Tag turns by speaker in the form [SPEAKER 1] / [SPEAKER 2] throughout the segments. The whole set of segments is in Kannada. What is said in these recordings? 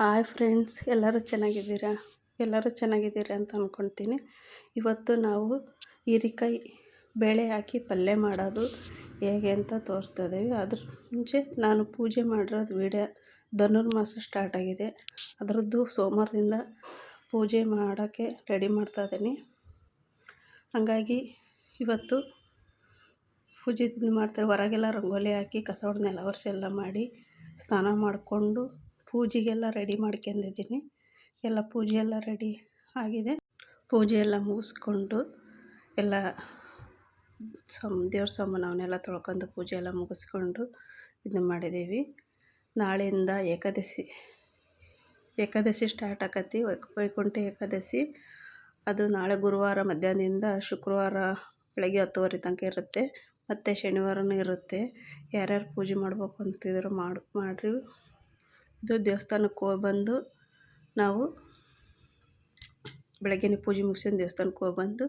[SPEAKER 1] ಹಾಯ್ ಫ್ರೆಂಡ್ಸ್, ಎಲ್ಲರೂ ಚೆನ್ನಾಗಿದ್ದೀರಾ? ಎಲ್ಲರೂ ಚೆನ್ನಾಗಿದ್ದೀರಾ ಅಂತ ಅಂದ್ಕೊಳ್ತೀನಿ ಇವತ್ತು ನಾವು ಹೀರಿಕಾಯಿ ಬೇಳೆ ಹಾಕಿ ಪಲ್ಯ ಮಾಡೋದು ಹೇಗೆ ಅಂತ ತೋರಿಸ್ತಾ ಇದ್ದೀವಿ ಅದ್ರ ಮುಂಚೆ ನಾನು ಪೂಜೆ ಮಾಡಿರೋದು ವೀಡಿಯೋ ಧನುರ್ಮಾಸ ಸ್ಟಾರ್ಟ್ ಆಗಿದೆ. ಅದರದ್ದು ಸೋಮವಾರದಿಂದ ಪೂಜೆ ಮಾಡೋಕ್ಕೆ ರೆಡಿ ಮಾಡ್ತಾಯಿದ್ದೀನಿ ಹಾಗಾಗಿ ಇವತ್ತು ಪೂಜೆ ಮಾಡ್ತಾರೆ. ಹೊರಗೆಲ್ಲ ರಂಗೋಲಿ ಹಾಕಿ ಕಸ ಹೊಡೆದು ನೆಲ ಒರೆಸಿ ಎಲ್ಲ ಮಾಡಿ ಸ್ನಾನ ಮಾಡಿಕೊಂಡು ಪೂಜೆಗೆಲ್ಲ ರೆಡಿ ಮಾಡ್ಕೊಂಡಿದ್ದೀನಿ. ಎಲ್ಲ ಪೂಜೆ ಎಲ್ಲ ರೆಡಿ ಆಗಿದೆ. ಪೂಜೆ ಎಲ್ಲ ಮುಗಿಸ್ಕೊಂಡು ಎಲ್ಲ ಸಮ್, ದೇವ್ರ ಸಾಮಾನು ಅವನ್ನೆಲ್ಲ ತೊಳ್ಕೊಂಡು ಪೂಜೆ ಎಲ್ಲ ಮುಗಿಸ್ಕೊಂಡು ಇದನ್ನ ಮಾಡಿದ್ದೀವಿ. ನಾಳೆಯಿಂದ ಏಕಾದಶಿ ಏಕಾದಶಿ ಸ್ಟಾರ್ಟ್ ಆಕತಿ. ವೈಕುಂಠ ಏಕಾದಶಿ. ಅದು ನಾಳೆ ಗುರುವಾರ ಮಧ್ಯಾಹ್ನದಿಂದ ಶುಕ್ರವಾರ ಬೆಳಗ್ಗೆ ಹತ್ತುವರೆ ತನಕ ಇರುತ್ತೆ. ಮತ್ತು ಶನಿವಾರವೂ ಇರುತ್ತೆ. ಯಾರ್ಯಾರು ಪೂಜೆ ಮಾಡ್ಬೇಕು ಅಂತಿದ್ರು ಮಾಡಿ, ಮಾಡಿರಿ. ಇದು ದೇವಸ್ಥಾನಕ್ಕೆ ಹೋಗ್ಬಂದು ನಾವು ಬೆಳಗ್ಗೆನೇ ಪೂಜೆ ಮುಗಿಸಿದ ದೇವಸ್ಥಾನಕ್ಕೆ ಹೋಗ್ಬಂದು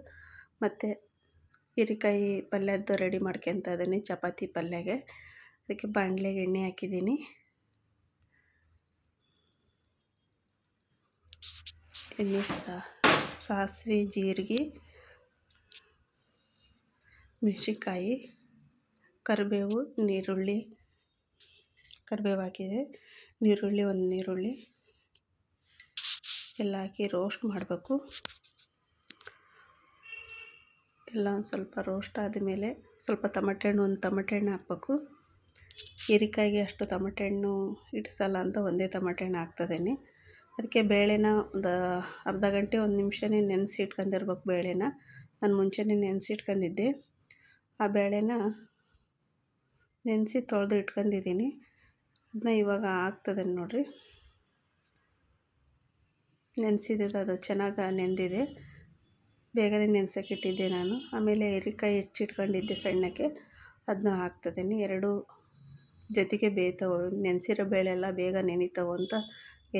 [SPEAKER 1] ಮತ್ತು ಹೀರೆಕಾಯಿ ಪಲ್ಯದ್ದು ರೆಡಿ ಮಾಡ್ಕೊಂತ ಇದ್ದೀನಿ, ಚಪಾತಿ ಪಲ್ಯಗೆ. ಅದಕ್ಕೆ ಬಾಣಲೆಗೆ ಎಣ್ಣೆ ಹಾಕಿದ್ದೀನಿ. ಎಣ್ಣೆ ಸಾಸಿವೆ, ಜೀರಿಗೆ, ಮೆಣಸಿನ್ಕಾಯಿ, ಕರಿಬೇವು ನೀರುಳ್ಳಿ ಕರಿಬೇವು ಹಾಕಿದೆ. ನೀರುಳ್ಳಿ ಒಂದು ನೀರುಳ್ಳಿ ಎಲ್ಲ ಹಾಕಿ ರೋಸ್ಟ್ ಮಾಡಬೇಕು. ಎಲ್ಲ ಒಂದು ಸ್ವಲ್ಪ ರೋಸ್ಟ್ ಆದಮೇಲೆ ಸ್ವಲ್ಪ ತಮಟೆ ಹಣ್ಣು, ಒಂದು ತಮಟೆ ಹಣ್ಣು ಹಾಕ್ಬೇಕು. ಹೀರೆಕಾಯಿಗೆ ಅಷ್ಟು ತಮಟೆ ಹಣ್ಣು ಇಡಿಸಲ್ಲ ಅಂತ ಒಂದೇ ತಮಟೆ ಹಣ್ಣು ಹಾಕ್ತದೇನೆ ಅದಕ್ಕೆ ಬೇಳೆನ ಒಂದು ಅರ್ಧ ಗಂಟೆ, ಒಂದು ನಿಮಿಷನೇ ನೆನೆಸಿ ಇಟ್ಕೊಂಡಿರ್ಬೇಕು ಬೇಳೆನ. ನಾನು ಮುಂಚೆನೇ ನೆನೆಸಿ ಇಟ್ಕೊಂಡಿದ್ದೆ ಆ ಬೇಳೆನ ನೆನೆಸಿ ತೊಳೆದು ಇಟ್ಕೊಂಡಿದ್ದೀನಿ. ಅದನ್ನ ಇವಾಗ ಆಗ್ತದೆ ನೋಡಿರಿ. ನೆನೆಸಿದ್ದು ಅದು ಚೆನ್ನಾಗಿ ನೆಂದಿದೆ. ಬೇಗನೆ ನೆನ್ಸೋಕೆ ಇಟ್ಟಿದ್ದೆ ನಾನು. ಆಮೇಲೆ ಹೀರೆಕಾಯಿ ಹೆಚ್ಚಿಟ್ಕೊಂಡಿದ್ದೆ ಸಣ್ಣಕ್ಕೆ. ಅದನ್ನ ಹಾಕ್ತದೇನೆ. ಎರಡು ಜೊತೆಗೆ ಬೇಯ್ತವೆ. ನೆನೆಸಿರೋ ಬೇಳೆ ಎಲ್ಲ ಬೇಗ ನೆನೀತವೆ ಅಂತ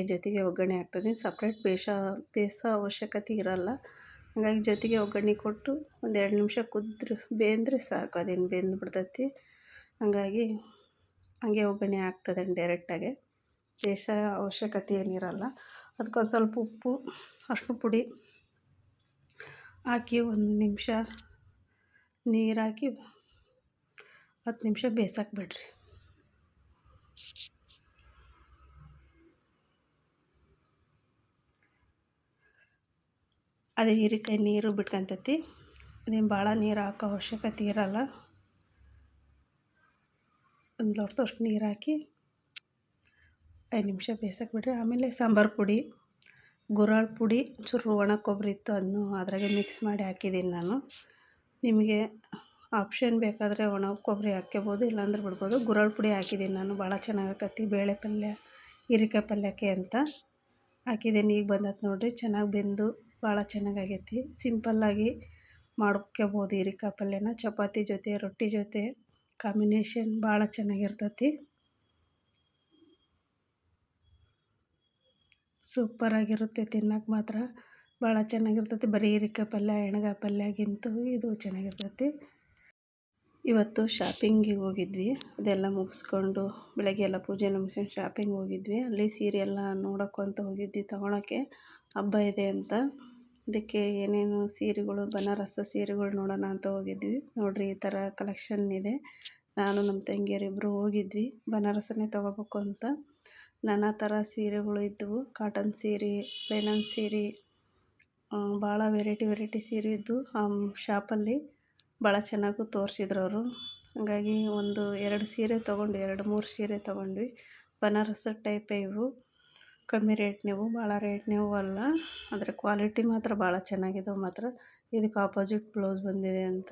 [SPEAKER 1] ಜೊತೆಗೆ ಒಗ್ಗರಣೆ ಹಾಕ್ತಿದ್ದೀನಿ ಸಪ್ರೇಟ್ ಬೇಸ ಬೇಯಿಸೋ ಅವಶ್ಯಕತೆ ಇರೋಲ್ಲ. ಹಾಗಾಗಿ ಜೊತೆಗೆ ಒಗ್ಗರಣೆ ಕೊಟ್ಟು ಒಂದು ಎರಡು ನಿಮಿಷ ಕುದ್ರೆ, ಬೆಂದರೆ ಸಾಕು. ಅದೇನು ಬೆಂದು ಬಿಡ್ತೈತಿ ಹಾಗಾಗಿ ಹಂಗೆ ಒಗ್ಗರಣೆ ಹಾಕ್ತದೆ ಡೈರೆಕ್ಟಾಗೆ. ಬೇಯಿಸೋ ಅವಶ್ಯಕತೆ ಏನಿರೋಲ್ಲ. ಅದಕ್ಕೊಂದು ಸ್ವಲ್ಪ ಉಪ್ಪು ಅರಿಶಿನ ಪುಡಿ ಹಾಕಿ ಒಂದು ನಿಮಿಷ ನೀರು ಹಾಕಿ ಹತ್ತು ನಿಮಿಷ ಬೇಸಾಕ್ಬಿಡ್ರಿ ಬಿಡ್ರಿ ಅದೇ ಹೀರೆಕಾಯಿ ನೀರು ಬಿಟ್ಕೊಂತೈತಿ. ಅದೇನು ಭಾಳ ನೀರು ಹಾಕೋ ಅವಶ್ಯಕತೆ ಇರೋಲ್ಲ. ಒಂದು ಲೋಟದಷ್ಟು ನೀರು ಹಾಕಿ ಐದು ನಿಮಿಷ ಬೇಯಿಸೋಕೆ ಬಿಡ್ರಿ ಆಮೇಲೆ ಸಾಂಬಾರು ಪುಡಿ ಗುರಾಳ್ ಪುಡಿ ಚೂರು ಒಣ ಕೊಬ್ಬರಿ ಇತ್ತು ಅದನ್ನು ಅದ್ರಾಗೆ ಮಿಕ್ಸ್ ಮಾಡಿ ಹಾಕಿದ್ದೀನಿ ನಾನು. ನಿಮಗೆ ಆಪ್ಷನ್ ಬೇಕಾದರೆ ಒಣ ಕೊಬ್ಬರಿ ಹಾಕ್ಕೋಬೋದು ಇಲ್ಲಾಂದ್ರೆ ಬಿಡ್ಬೋದು. ಗುರಾಳ್ ಪುಡಿ ಹಾಕಿದ್ದೀನಿ ನಾನು. ಭಾಳ ಚೆನ್ನಾಗಿ ಬೇಳೆ ಪಲ್ಯ ಹೀರಿಕಾಯಿ ಪಲ್ಯಕ್ಕೆ ಅಂತ ಹಾಕಿದ್ದೀನಿ. ಈಗ ಬಂದೈತೆ ನೋಡಿರಿ, ಚೆನ್ನಾಗಿ ಬೆಂದು ಭಾಳ ಚೆನ್ನಾಗಾಗೈತಿ ಸಿಂಪಲ್ಲಾಗಿ ಮಾಡ್ಕೋಬೋದು ಹೀರಿಕಾಯಿ ಪಲ್ಯನ. ಚಪಾತಿ ಜೊತೆ, ರೊಟ್ಟಿ ಜೊತೆ. ಕಾಂಬಿನೇಷನ್ ಭಾಳ ಚೆನ್ನಾಗಿರ್ತೈತಿ. ಸೂಪರಾಗಿರುತ್ತೆ ತಿನ್ನೋಕೆ ಮಾತ್ರ. ಭಾಳ ಚೆನ್ನಾಗಿರ್ತೈತಿ. ಬರೀ ಹೀರೆಕಾಯಿ ಪಲ್ಯ ಎಣ್ಗಾಯಿ ಪಲ್ಯಗಿಂತ ಇದು ಚೆನ್ನಾಗಿರ್ತೈತಿ. ಇವತ್ತು ಶಾಪಿಂಗಿಗೆ ಹೋಗಿದ್ವಿ. ಅದೆಲ್ಲ ಮುಗಿಸ್ಕೊಂಡು ಬೆಳಗ್ಗೆ ಎಲ್ಲ ಪೂಜೆ ಮುಗಿಸ್ಕೊಂಡು ಶಾಪಿಂಗ್ ಹೋಗಿದ್ವಿ. ಅಲ್ಲಿ ಸೀರೆ ಎಲ್ಲ ನೋಡೋಕ್ಕೂ ಅಂತ ಹೋಗಿದ್ವಿ. ತೊಗೊಳಕ್ಕೆ ಹಬ್ಬ ಇದೆ ಅಂತ. ಅದಕ್ಕೆ ಏನೇನು ಸೀರೆಗಳು, ಬನಾರಸ್ ಸೀರೆಗಳು ನೋಡೋಣ ಅಂತ ಹೋಗಿದ್ವಿ. ನೋಡಿರಿ ಈ ಥರ ಕಲೆಕ್ಷನ್ ಇದೆ. ನಾನು ನಮ್ಮ ತಂಗಿಯರಿಬ್ಬರು ಹೋಗಿದ್ವಿ. ಬನಾರಸನ್ನೇ ತೊಗೋಬೇಕು ಅಂತ. ನಾನಾ ಥರ ಸೀರೆಗಳು ಇದ್ದವು. ಕಾಟನ್ ಸೀರೆ ಲೈನನ್ ಸೀರೆ ಭಾಳ ವೆರೈಟಿ ವೆರೈಟಿ ಸೀರೆ ಇದ್ದವು ಆ ಶಾಪಲ್ಲಿ ಭಾಳ ಚೆನ್ನಾಗೂ ತೋರಿಸಿದ್ರು ಅವರು. ಹಾಗಾಗಿ ಒಂದು ಎರಡು ಸೀರೆ ತೊಗೊಂಡು, ಎರಡು ಮೂರು ಸೀರೆ ತೊಗೊಂಡ್ವಿ. ಬನಾರಸ್ ಟೈಪೇ ಇವು. ಕಮ್ಮಿ ರೇಟ್ನವು ಭಾಳ ರೇಟ್ನವು ಅಲ್ಲ. ಅದರ ಕ್ವಾಲಿಟಿ ಮಾತ್ರ ಭಾಳ ಚೆನ್ನಾಗಿದಾವೆ ಮಾತ್ರ. ಇದಕ್ಕೆ ಆಪೋಸಿಟ್ ಬ್ಲೌಸ್ ಬಂದಿದೆ ಅಂತ.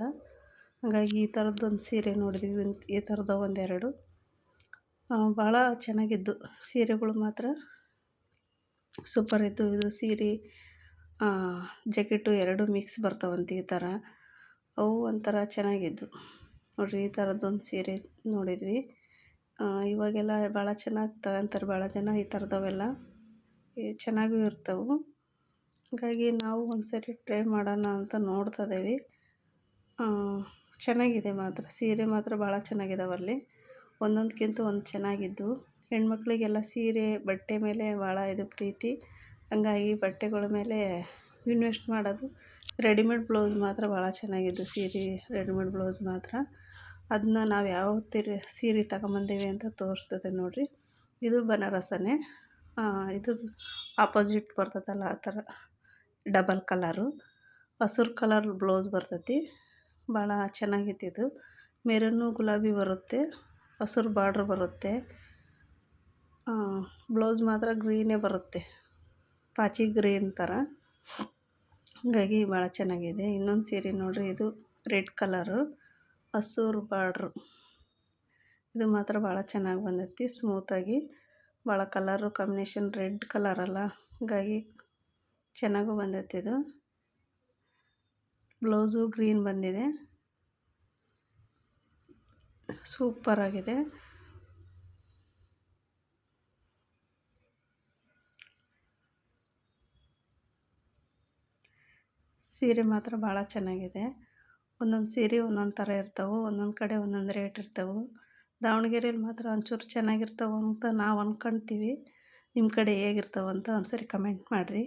[SPEAKER 1] ಹಾಗಾಗಿ ಈ ಥರದ್ದೊಂದು ಸೀರೆ ನೋಡಿದ್ವಿ ಈ ಥರದ ಒಂದೆರಡು. ಭಾಳ ಚೆನ್ನಾಗಿದ್ದು. ಸೀರೆಗಳು ಮಾತ್ರ ಸೂಪರ್ ಇತ್ತು ಇದು ಸೀರೆ ಜಾಕೆಟು ಎರಡು ಮಿಕ್ಸ್ ಬರ್ತಾವಂತೆ ಈ ಥರ. ಅವು ಒಂಥರ ಚೆನ್ನಾಗಿದ್ದು. ನೋಡಿರಿ, ಈ ಥರದ್ದೊಂದು ಸೀರೆ ನೋಡಿದ್ವಿ. ಇವಾಗೆಲ್ಲ ಭಾಳ ಚೆನ್ನಾಗಿ ತಗೊಂತಾರೆ, ಭಾಳ ಜನ ಈ ಥರದವೆಲ್ಲ ಚೆನ್ನಾಗೂ ಇರ್ತವೆ. ಹಾಗಾಗಿ ನಾವು ಒಂದು ಸರಿ ಟ್ರೈ ಮಾಡೋಣ ಅಂತ ನೋಡ್ತಾ ಇದ್ದೀವಿ. ಚೆನ್ನಾಗಿದೆ ಮಾತ್ರ. ಸೀರೆ ಮಾತ್ರ ಭಾಳ ಚೆನ್ನಾಗಿದಾವಲ್ಲಿ ಒಂದೊಂದಕ್ಕಿಂತ ಒಂದು ಚೆನ್ನಾಗಿದ್ದವು ಹೆಣ್ಮಕ್ಳಿಗೆಲ್ಲ ಸೀರೆ, ಬಟ್ಟೆ ಮೇಲೆ ಭಾಳ ಇದು ಪ್ರೀತಿ. ಹಂಗಾಗಿ ಬಟ್ಟೆಗಳ ಮೇಲೆ ಇನ್ವೆಸ್ಟ್ ಮಾಡೋದು. ರೆಡಿಮೇಡ್ ಬ್ಲೌಸ್ ಮಾತ್ರ ಭಾಳ ಚೆನ್ನಾಗಿದ್ದು ಸೀರೆ, ರೆಡಿಮೇಡ್ ಬ್ಲೌಸ್ ಮಾತ್ರ. ಅದನ್ನ ನಾವು ಯಾವ ತೀರೆ ಸೀರೆ ತಗೊಂಬಂದೀವಿ ಅಂತ ತೋರಿಸ್ತದೆ ನೋಡಿರಿ. ಇದು ಬನಾರಸನೇ. ಇದು ಆಪೋಸಿಟ್ ಬರ್ತದಲ್ಲ ಆ ಥರ. ಡಬಲ್ ಕಲರು ಹಸಿರು ಕಲರ್ ಬ್ಲೌಸ್ ಬರ್ತೈತಿ. ಭಾಳ ಚೆನ್ನಾಗೈತಿ ಇದು. ಮೆರೂನು ಗುಲಾಬಿ ಬರುತ್ತೆ, ಹಸಿರು ಬಾರ್ಡ್ರ್ ಬರುತ್ತೆ. ಬ್ಲೌಸ್ ಮಾತ್ರ ಗ್ರೀನೇ ಬರುತ್ತೆ. ಪಾಚಿ ಗ್ರೀನ್ ಥರ ಹಾಗಾಗಿ ಭಾಳ ಚೆನ್ನಾಗಿದೆ. ಇನ್ನೊಂದು ಸೀರೆ ನೋಡಿರಿ, ಇದು ರೆಡ್ ಕಲರು ಹಸೂರು ಬಾರ್ಡ್ರು ಇದು ಮಾತ್ರ ಭಾಳ ಚೆನ್ನಾಗಿ ಬಂದೈತಿ ಸ್ಮೂತಾಗಿ ಭಾಳ ಕಲರು ಕಾಂಬಿನೇಷನ್ ರೆಡ್ ಕಲರ್ ಅಲ್ಲ. ಹಾಗಾಗಿ ಚೆನ್ನಾಗೂ ಬಂದೈತೆ ಇದು. ಬ್ಲೌಸು ಗ್ರೀನ್ ಬಂದಿದೆ. ಸೂಪರಾಗಿದೆ ಸೀರೆ ಮಾತ್ರ ಭಾಳ ಚೆನ್ನಾಗಿದೆ. ಒಂದೊಂದು ಸೀರೆ ಒಂದೊಂದು ಥರ ಇರ್ತವೆ, ಒಂದೊಂದು ಕಡೆ ಒಂದೊಂದು ರೇಟ್ ಇರ್ತವೆ. ದಾವಣಗೆರೆಯಲ್ಲಿ ಮಾತ್ರ ಒಂಚೂರು ಚೆನ್ನಾಗಿರ್ತವೆ ಅಂತ ನಾವು ಅಂದ್ಕೊಳ್ತೀವಿ ನಿಮ್ಮ ಕಡೆ ಹೇಗಿರ್ತವೆ ಅಂತ ಒಂದ್ಸರಿ ಕಮೆಂಟ್ ಮಾಡಿರಿ.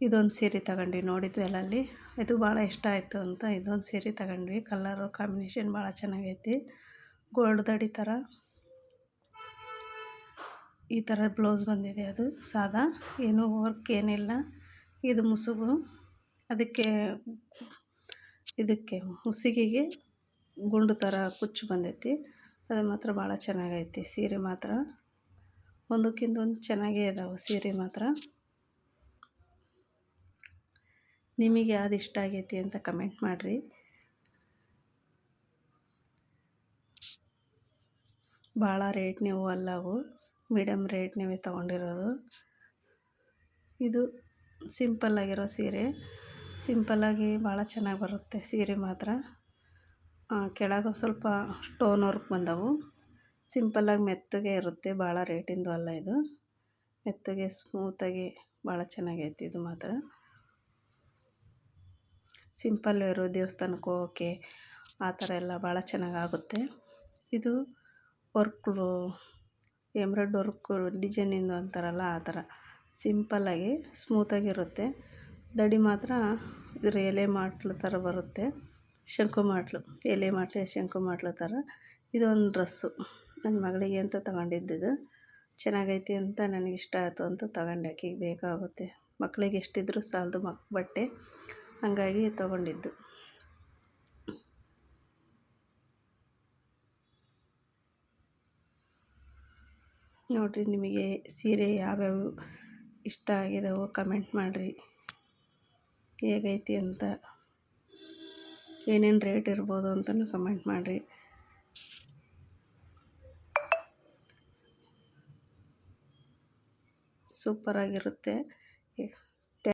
[SPEAKER 1] ಇದೊಂದು ಸೀರೆ ತಗೊಂಡ್ವಿ ನೋಡಿದ್ವಲ್ಲ ಅಲ್ಲಿ ಇದು ಭಾಳ ಇಷ್ಟ ಆಯಿತು ಅಂತ ಇದೊಂದು ಸೀರೆ ತಗೊಂಡ್ವಿ. ಕಲ್ಲರು ಕಾಂಬಿನೇಷನ್ ಭಾಳ ಚೆನ್ನಾಗೈತಿ. ಗೋಲ್ಡ್ ದಡಿ ಥರ. ಈ ಥರ ಬ್ಲೌಸ್ ಬಂದಿದೆ ಅದು, ಸಾದಾ. ಏನೂ ವರ್ಕ್ ಏನಿಲ್ಲ. ಇದು ಮುಸುಗು. ಅದಕ್ಕೆ ಇದಕ್ಕೆ ಮುಸುಗಿಗೆ ಗುಂಡು ಥರ ಕುಚ್ಚು ಬಂದೈತಿ. ಅದು ಮಾತ್ರ ಭಾಳ ಚೆನ್ನಾಗೈತಿ. ಸೀರೆ ಮಾತ್ರ ಒಂದಕ್ಕಿಂತ ಒಂದು ಚೆನ್ನಾಗೇ ಇದಾವೆ ಸೀರೆ ಮಾತ್ರ. ನಿಮಗೆ ಯಾವ್ದು ಇಷ್ಟ ಆಗೈತಿ ಅಂತ ಕಮೆಂಟ್ ಮಾಡಿರಿ. ಭಾಳ ರೇಟ್ನೇವು ಅಲ್ಲ ಅವು ಮೀಡಿಯಮ್ ರೇಟ್ನವೇ ತೊಗೊಂಡಿರೋದು. ಇದು ಸಿಂಪಲ್ಲಾಗಿರೋ ಸೀರೆ. ಸಿಂಪಲ್ಲಾಗಿ ಭಾಳ ಚೆನ್ನಾಗಿ ಬರುತ್ತೆ ಸೀರೆ ಮಾತ್ರ. ಕೆಳಗೆ ಸ್ವಲ್ಪ ಸ್ಟೋನ್ ವರ್ಕ್ ಬಂದವು. ಸಿಂಪಲ್ಲಾಗಿ ಮೆತ್ತಗೆ ಇರುತ್ತೆ, ಭಾಳ ರೇಟಿಂದು ಅಲ್ಲ ಇದು. ಮೆತ್ತಗೆ ಸ್ಮೂತಾಗಿ ಭಾಳ ಚೆನ್ನಾಗೈತಿ ಇದು ಮಾತ್ರ. ಸಿಂಪಲ್ ವೇರು ದೇವಸ್ಥಾನಕ್ಕೆ ಹೋಗೋಕ್ಕೆ ಆ ಥರ ಎಲ್ಲ ಭಾಳ ಚೆನ್ನಾಗಾಗುತ್ತೆ. ಇದು ವರ್ಕು ಎಂಬ್ರಾಯ್ಡ್ ವರ್ಕು ಡಿಸೈನಿಂದು ಅಂತಾರಲ್ಲ ಆ ಥರ. ಸಿಂಪಲ್ಲಾಗಿ ಸ್ಮೂತಾಗಿರುತ್ತೆ ದಡಿ ಮಾತ್ರ ಇದು ಎಲೆ ಮಾಟ್ಲು ಥರ ಬರುತ್ತೆ. ಶಂಕು ಮಾಟ್ಲು ಎಲೆ ಮಾಡ್ಲು ಶಂಕು ಮಾಡ್ಲು ಥರ. ಇದೊಂದು ಡ್ರೆಸ್ಸು. ನನ್ನ ಮಗಳಿಗೆ ಅಂತ ತಗೊಂಡಿದ್ದಿದ್ದು. ಚೆನ್ನಾಗೈತಿ ಅಂತ ನನಗೆ ಇಷ್ಟ ಆಯಿತು ಅಂತ ತಗೊಂಡೆ ಆಕೆಗೆ ಬೇಕಾಗುತ್ತೆ. ಮಕ್ಳಿಗೆ ಎಷ್ಟಿದ್ರೂ ಸಾಲದು ಮಕ್ ಬಟ್ಟೆ ಹಾಗಾಗಿ ತಗೊಂಡಿದ್ದು. ನೋಡಿರಿ ನಿಮಗೆ ಸೀರೆ ಯಾವ್ಯಾವ ಇಷ್ಟ ಆಗಿದಾವೋ ಕಮೆಂಟ್ ಮಾಡಿರಿ. ಹೇಗೈತಿ ಅಂತ. ಏನೇನು ರೇಟ್ ಇರ್ಬೋದು ಅಂತಲೂ ಕಮೆಂಟ್ ಮಾಡಿರಿ. ಸೂಪರಾಗಿರುತ್ತೆ